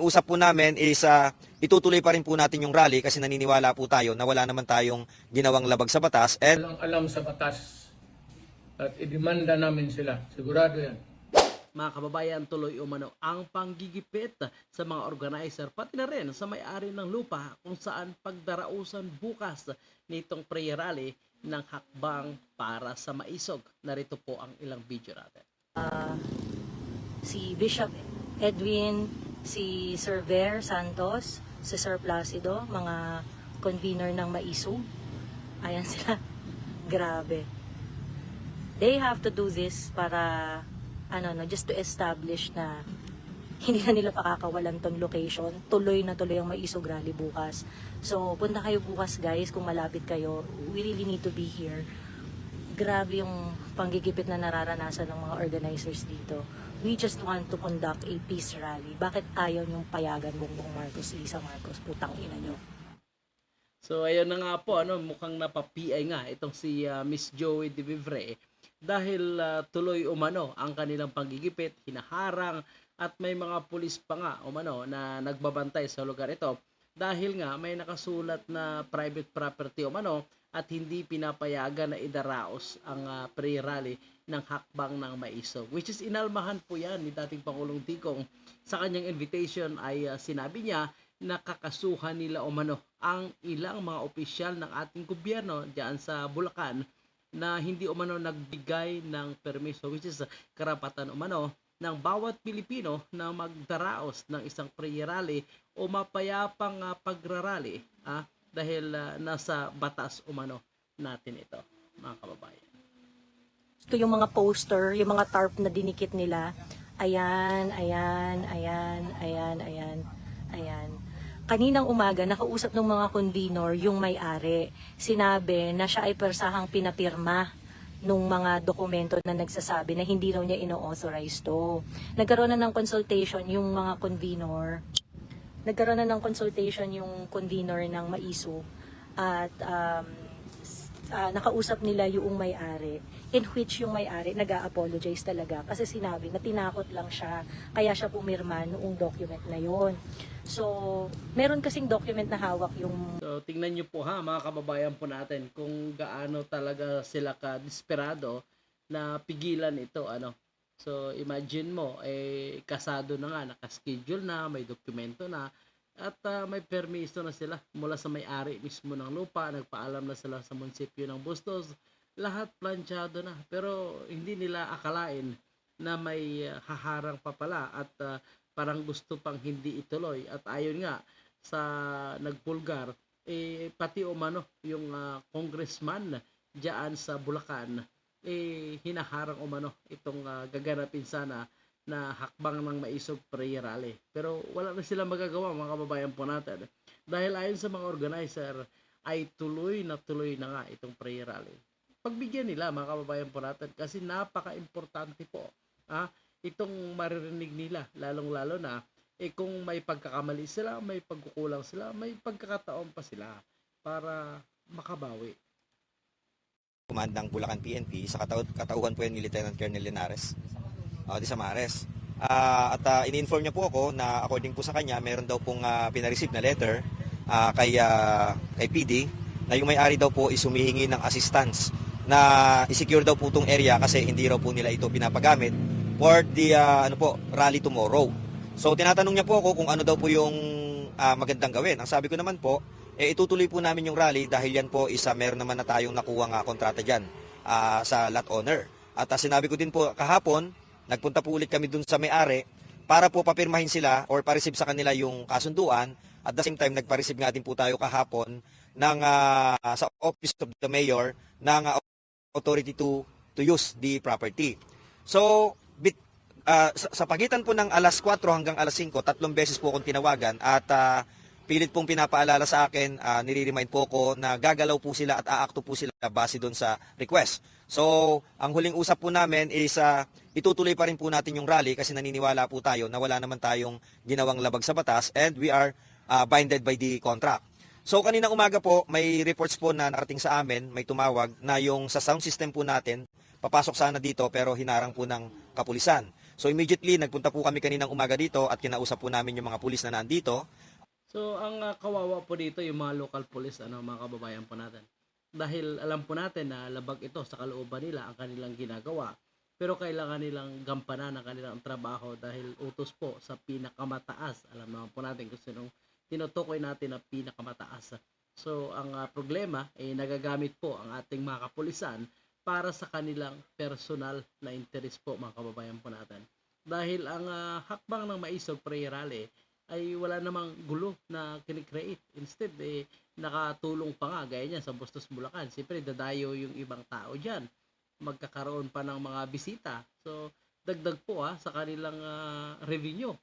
usap po namin is ah, itutuloy pa rin po natin yung rally kasi naniniwala po tayo na wala naman tayong ginawang labag sa batas and Walang alam sa batas. At idemanda namin sila. Sigurado yan. Mga kababayan, tuloy umano ang panggigipit sa mga organizer pati na rin sa may-ari ng lupa kung saan pagdarausan bukas nitong prayer rally ng hakbang para sa maisog. Narito po ang ilang video natin. si Bishop Edwin, si Sir Ver Santos, si Sir Placido, mga convener ng MAISU. Ayan sila. Grabe. They have to do this para, ano no, just to establish na hindi na nila pakakawalan tong location. Tuloy na tuloy ang maisog rally bukas. So, punta kayo bukas guys kung malapit kayo. We really need to be here grabe yung panggigipit na nararanasan ng mga organizers dito. We just want to conduct a peace rally. Bakit ayaw niyong payagan Bongbong Marcos, Lisa Marcos, putang ina niyo? So ayun na nga po ano mukhang napapiay nga itong si ah, Miss Joey De Vivre dahil ah, tuloy umano ang kanilang panggigipit, hinaharang at may mga pulis pa nga umano na nagbabantay sa lugar ito dahil nga may nakasulat na private property umano at hindi pinapayagan na idaraos ang ah, pre-rally ng hakbang ng Maisog which is inalmahan po yan ni dating Pangulong Tigong. Sa kanyang invitation ay ah, sinabi niya nakakasuhan nila umano ang ilang mga opisyal ng ating gobyerno diyan sa Bulacan na hindi umano nagbigay ng permiso which is uh, karapatan umano ng bawat Pilipino na magdaraos ng isang prayer rally o mapayapang uh, pagrarally ah, dahil uh, nasa batas umano natin ito mga kababayan. Ito yung mga poster, yung mga tarp na dinikit nila. Ayan, ayan, ayan, ayan, ayan, ayan. Kaninang umaga, nakausap ng mga convenor yung may-ari. Sinabi na siya ay persahang pinapirma nung mga dokumento na nagsasabi na hindi raw niya ino-authorize to. Nagkaroon na ng consultation yung mga convenor. Nagkaroon na ng consultation yung convenor ng MAISU at um, ah, nakausap nila yung may-ari in which yung may-ari nag apologize talaga kasi sinabi na tinakot lang siya kaya siya pumirma noong document na yon. So, meron kasing document na hawak yung So, tingnan nyo po ha, mga kababayan po natin, kung gaano talaga sila ka-desperado na pigilan ito, ano. So, imagine mo, eh, kasado na nga, nakaschedule na, may dokumento na, at ah, may permiso na sila mula sa may-ari mismo ng lupa, nagpaalam na sila sa munisipyo ng Bustos, lahat planchado na. Pero, hindi nila akalain na may ah, haharang pa pala at ah, parang gusto pang hindi ituloy. At ayon nga, sa nagpulgar, eh, pati umano yung ah, congressman diyan sa Bulacan, eh, hinaharang umano itong ah, gaganapin sana na hakbang ng maisog prayer rally. Pero wala na sila magagawa mga kababayan po natin. Dahil ayon sa mga organizer, ay tuloy na tuloy na nga itong prayer rally. Pagbigyan nila mga kababayan po natin kasi napaka-importante po ah, itong maririnig nila lalong-lalo na eh kung may pagkakamali sila, may pagkukulang sila, may pagkakataon pa sila para makabawi. Kumandang Bulacan PNP sa katau- katauhan po yan ni Lieutenant Colonel Linares uh, di Samares. Ah, at ah, in-inform niya po ako na according po sa kanya, meron daw pong uh, pinareceive na letter ah, kay, ah, kay PD na yung may-ari daw po is humihingi ng assistance na i-secure daw po itong area kasi hindi raw po nila ito pinapagamit for the ah, ano po, rally tomorrow. So tinatanong niya po ako kung ano daw po yung ah, magandang gawin. Ang sabi ko naman po, eh, itutuloy po namin yung rally dahil yan po isa meron naman na tayong nakuha nga kontrata dyan ah, sa lot owner. At ah, sinabi ko din po kahapon, nagpunta po ulit kami dun sa may-ari para po papirmahin sila or pa-receive sa kanila yung kasunduan. At the same time, nagpa-receive nga din po tayo kahapon ng, ah, sa Office of the Mayor ng ah, authority to to use the property. So, bit, ah, sa, sa pagitan po ng alas 4 hanggang alas 5, tatlong beses po akong tinawagan at ah, pilit pong pinapaalala sa akin, uh, nire-remind po ko na gagalaw po sila at aakto po sila base doon sa request. So, ang huling usap po namin is ah, itutuloy pa rin po natin yung rally kasi naniniwala po tayo na wala naman tayong ginawang labag sa batas and we are ah, binded by the contract. So kanina umaga po, may reports po na narating sa amin, may tumawag na yung sa sound system po natin, papasok sana dito pero hinarang po ng kapulisan. So immediately nagpunta po kami kaninang umaga dito at kinausap po namin yung mga pulis na nandito. So, ang ah, kawawa po dito yung mga local police, ano, mga kababayan po natin. Dahil alam po natin na labag ito sa kalooban nila ang kanilang ginagawa. Pero kailangan nilang gampanan ang kanilang trabaho dahil utos po sa pinakamataas. Alam naman po natin kung sinong tinutukoy natin na pinakamataas. So, ang ah, problema ay nagagamit po ang ating mga kapulisan para sa kanilang personal na interest po mga kababayan po natin. Dahil ang ah, hakbang ng Maisog Prayer ay wala namang gulo na kinikreate. Instead, eh, nakatulong pa nga, gaya niya sa Bustos Bulacan. Siyempre, dadayo yung ibang tao dyan. Magkakaroon pa ng mga bisita. So, dagdag po ha, sa kanilang ah, revenue.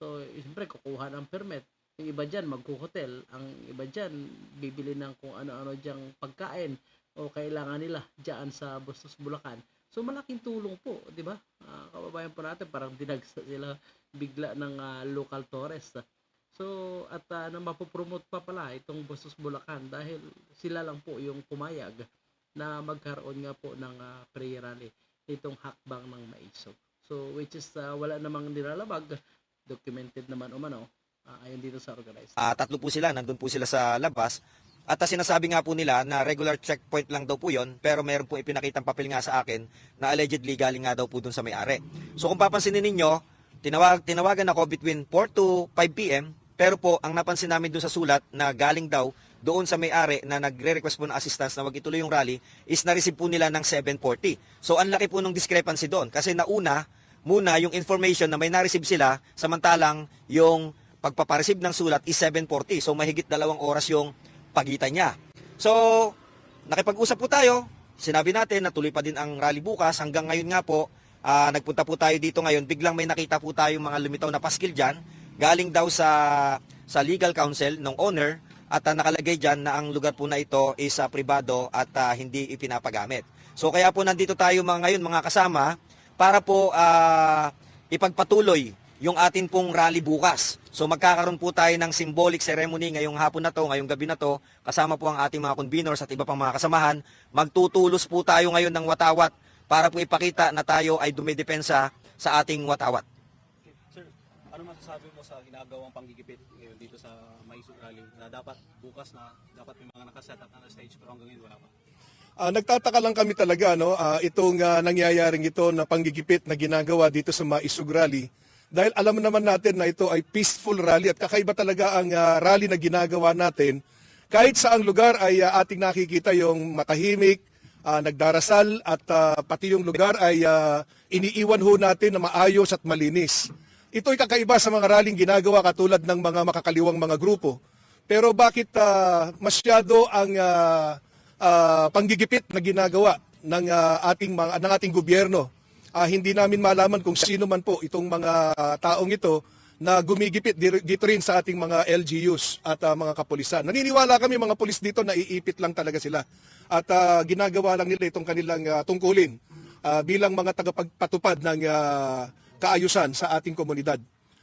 So, siyempre, kukuha ng permit. Yung iba dyan, magkuhotel. Ang iba dyan, bibili ng kung ano-ano dyang pagkain o kailangan nila dyan sa Bustos Bulacan. So, malaking tulong po, di ba? Ah, kababayan po natin, parang dinagsa sila bigla ng ah, local tourist. So, at uh, na mapopromote pa pala itong Bustos Bulacan dahil sila lang po yung pumayag na magkaroon nga po ng uh, prayer rally nitong hakbang ng Maisog. So, which is ah, wala namang nilalabag, documented naman umano, ah, ayon dito sa organized. Ah, tatlo po sila, nandun po sila sa labas. At ah, sinasabi nga po nila na regular checkpoint lang daw po yon pero meron po ipinakitang papel nga sa akin na allegedly galing nga daw po dun sa may-ari. So kung papansinin ninyo, tinawag, tinawagan ako between 4 to 5 p.m. Pero po, ang napansin namin dun sa sulat na galing daw doon sa may-ari na nagre-request po ng assistance na wag ituloy yung rally is na-receive po nila ng 740. So ang laki po ng discrepancy doon kasi nauna muna yung information na may na-receive sila samantalang yung pagpapareceive ng sulat is 740. So mahigit dalawang oras yung pagitan niya. So nakipag-usap po tayo. Sinabi natin na tuloy pa din ang rally bukas. Hanggang ngayon nga po, ah, nagpunta po tayo dito ngayon. Biglang may nakita po tayo mga lumitaw na paskil dyan. Galing daw sa, sa legal counsel ng owner at ah, nakalagay dyan na ang lugar po na ito is ah, pribado at ah, hindi ipinapagamit. So kaya po nandito tayo mga ngayon mga kasama para po ah, ipagpatuloy yung atin pong rally bukas. So magkakaroon po tayo ng symbolic ceremony ngayong hapon na to, ngayong gabi na to, kasama po ang ating mga conveners at iba pang mga kasamahan. Magtutulos po tayo ngayon ng watawat para po ipakita na tayo ay dumidepensa sa ating watawat. Sir, ano masasabi mo sa ginagawang panggigipit ngayon dito sa Maisog Rally na dapat bukas na dapat may mga nakaset up na stage pero hanggang ngayon wala pa? Ah, nagtataka lang kami talaga no, ah, itong ah, nangyayaring ito na panggigipit na ginagawa dito sa Maisug Rally. Dahil alam naman natin na ito ay peaceful rally at kakaiba talaga ang ah, rally na ginagawa natin. Kahit sa ang lugar ay ah, ating nakikita yung matahimik, ah, nagdarasal at ah, pati yung lugar ay ah, iniiwan ho natin na maayos at malinis. Ito ay kakaiba sa mga rallying ginagawa katulad ng mga makakaliwang mga grupo. Pero bakit ah, masyado ang ah, ah, panggigipit na ginagawa ng ah, ating mga ng ating gobyerno? Ah, hindi namin malaman kung sino man po itong mga ah, taong ito na gumigipit dito rin sa ating mga LGUs at ah, mga kapulisan. Naniniwala kami mga pulis dito na iipit lang talaga sila at ah, ginagawa lang nila itong kanilang ah, tungkulin ah, bilang mga tagapagpatupad ng ah, kaayusan sa ating komunidad.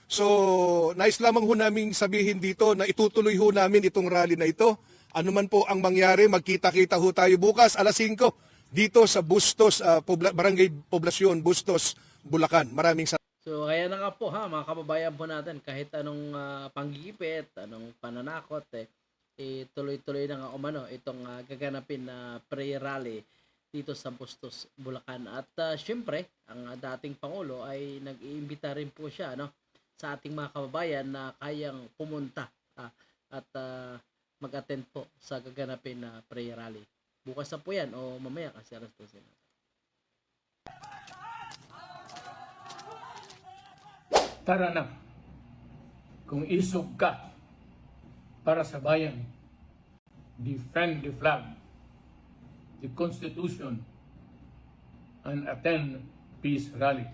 So, nais lamang ho namin sabihin dito na itutuloy ho namin itong rally na ito. Ano man po ang mangyari, magkita-kita ho tayo bukas alas 5 dito sa Bustos, ah, Pobla- Barangay Poblasyon, Bustos, Bulacan. Maraming salamat. So, kaya na nga po ha, mga kababayan po natin, kahit anong ah, panggigipit, anong pananakot, eh, eh, tuloy-tuloy na nga umano itong ah, gaganapin na prayer rally dito sa Bustos, Bulacan. At ah, syempre, ang dating Pangulo ay nag-iimbita rin po siya no, sa ating mga kababayan na kayang pumunta ah, at ah, mag-attend po sa gaganapin na prayer rally. Bukas na po yan o mamaya kasi alas 12 na. Tara na. Kung isog ka para sa bayan, defend the flag, the Constitution, and attend peace rally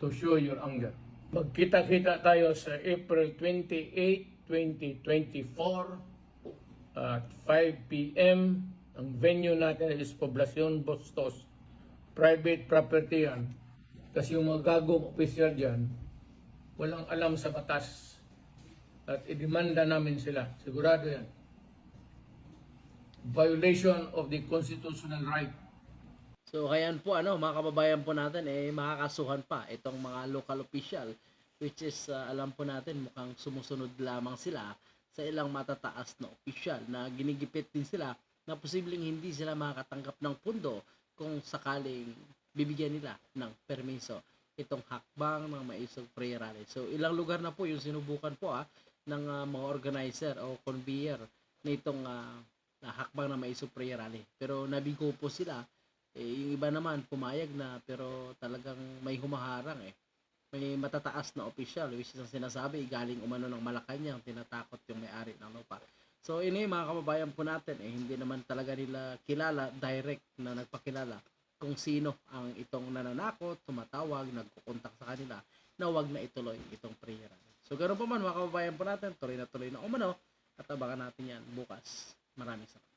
to show your anger. Magkita-kita tayo sa April 28, 2024 at 5 p.m. Ang venue natin is Poblacion Bustos. Private property yan. Kasi yung mga gagong opisyal dyan, walang alam sa batas. At idemanda namin sila. Sigurado yan. Violation of the constitutional right So kaya po ano, mga kababayan po natin eh makakasuhan pa itong mga local official which is ah, alam po natin mukhang sumusunod lamang sila sa ilang matataas na official na ginigipit din sila na posibleng hindi sila makakatanggap ng pundo kung sakaling bibigyan nila ng permiso itong hakbang ng maisog prayer rally. So ilang lugar na po yung sinubukan po ah ng ah, mga organizer o conveyor nitong na hakbang ng maisog prayer rally. Pero nabigo po sila eh, yung iba naman pumayag na pero talagang may humaharang eh. May matataas na official which is ang sinasabi galing umano ng Malacanang tinatakot yung may-ari ng lupa. So ini mga kababayan po natin eh hindi naman talaga nila kilala direct na nagpakilala kung sino ang itong nananakot, tumatawag, nagkukontak sa kanila na wag na ituloy itong prayer. So ganoon pa man mga kababayan po natin, tuloy na tuloy na umano at abangan natin yan bukas. Maraming salamat.